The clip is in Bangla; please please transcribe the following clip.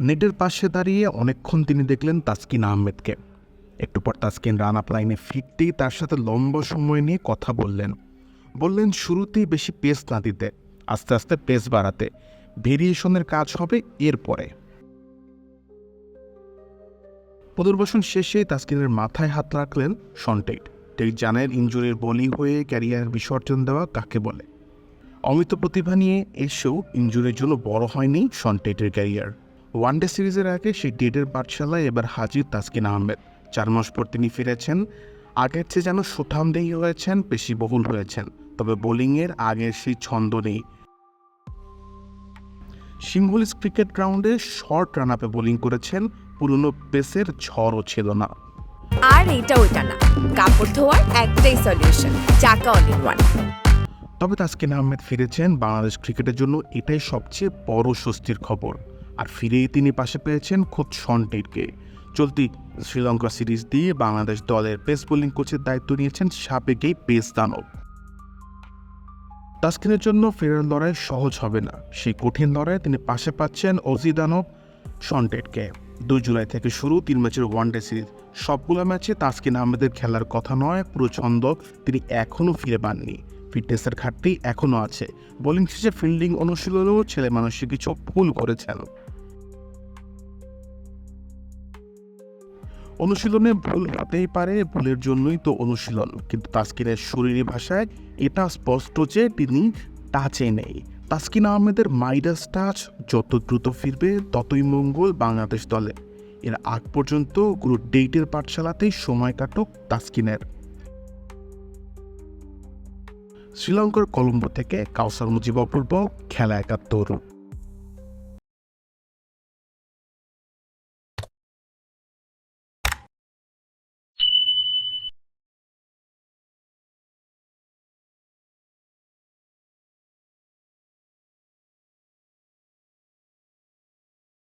নেটের পাশে দাঁড়িয়ে অনেকক্ষণ তিনি দেখলেন তাসকিন আহমেদকে। একটু পর তাসকিন রান আপ লাইনে ফিরতেই তার সাথে লম্বা সময় নিয়ে কথা বললেন। বললেন, শুরুতেই বেশি পেস না দিতে, আস্তে আস্তে পেস বাড়াতে। ভেরিয়েশনের কাজ হবে এরপরে পুনর্বাসন শেষে তাসকিনের মাথায় হাত রাখলেন সন্টেট তিনি জানেন ইঞ্জুরির বলি হয়ে ক্যারিয়ার বিসর্জন দেওয়া কাকে বলে? অমিত প্রতিভা নিয়ে এসেও ইঞ্জুরির জন্য বড় হয়নি সন্টেটের ক্যারিয়ার। ওয়ানডে সিরিজের আগে সেই ডেটের পাঠশালায় এবার হাজির তাসকিন আহমেদ। চার মাস পর তিনি ফিরেছেন। আগের চেয়ে যেন সুঠামদেহী হয়েছেন পেশিবহুল হয়েছেন। তবে বোলিংয়ের আগের সেই ছন্দ নেই। সিম্বলিস ক্রিকেট গ্রাউন্ডে শর্ট রান আপে বোলিং করেছেন। পুরনো পেসের ঝড়ও ছিল না। আর এটা ওইটা না। কাপড় ধোয়ার একটাই সলিউশন চাকা অল ইন ওয়ান তবে তাসকিন আহমেদ ফিরেছেন। বাংলাদেশ ক্রিকেটের জন্য এটাই সবচেয়ে বড় স্বস্তির খবর। আর ফিরেই তিনি পাশে পেয়েছেন খোদ শনটেটকে চলতি শ্রীলঙ্কা সিরিজ দিয়ে বাংলাদেশ দলের পেস বোলিং কোচের দায়িত্ব নিয়েছেন সাবেক এই পেস দানব। তাসকিনের জন্য ফেরার লড়াই সহজ হবে না। সেই কঠিন লড়াইয়ে তিনি পাশে পাচ্ছেন অজি দানব শনটেটকে দুই জুলাই থেকে শুরু তিন ম্যাচের ওয়ানডে সিরিজ। সবগুলো ম্যাচে তাসকিন আহমেদের খেলার কথা নয়, পুরো ছন্দ তিনি এখনও ফিরে পাননি। ফিটনেসের ঘাটতি এখনও আছে। বোলিং শেষে ফিল্ডিং অনুশীলনেও ছেলে মানুষের কিছু ভুল করেছেন। অনুশীলনে ভুল হতেই পারে, ভুলের জন্যই তো অনুশীলন। কিন্তু তাসকিনের শরীরী ভাষায় এটা স্পষ্ট যে তিনি টাচে নেই। তাসকিন আহমেদের মাইডাস টাচ যত দ্রুত ফিরবে, ততই মঙ্গল বাংলাদেশ দলে। এর আগ পর্যন্ত গুরু ডেটের পাঠশালাতেই সময় কাটুক তাসকিনের। শ্রীলঙ্কার কলম্বো থেকে কাউসার মুজিব অপূর্ব, খেলা একাত্তর।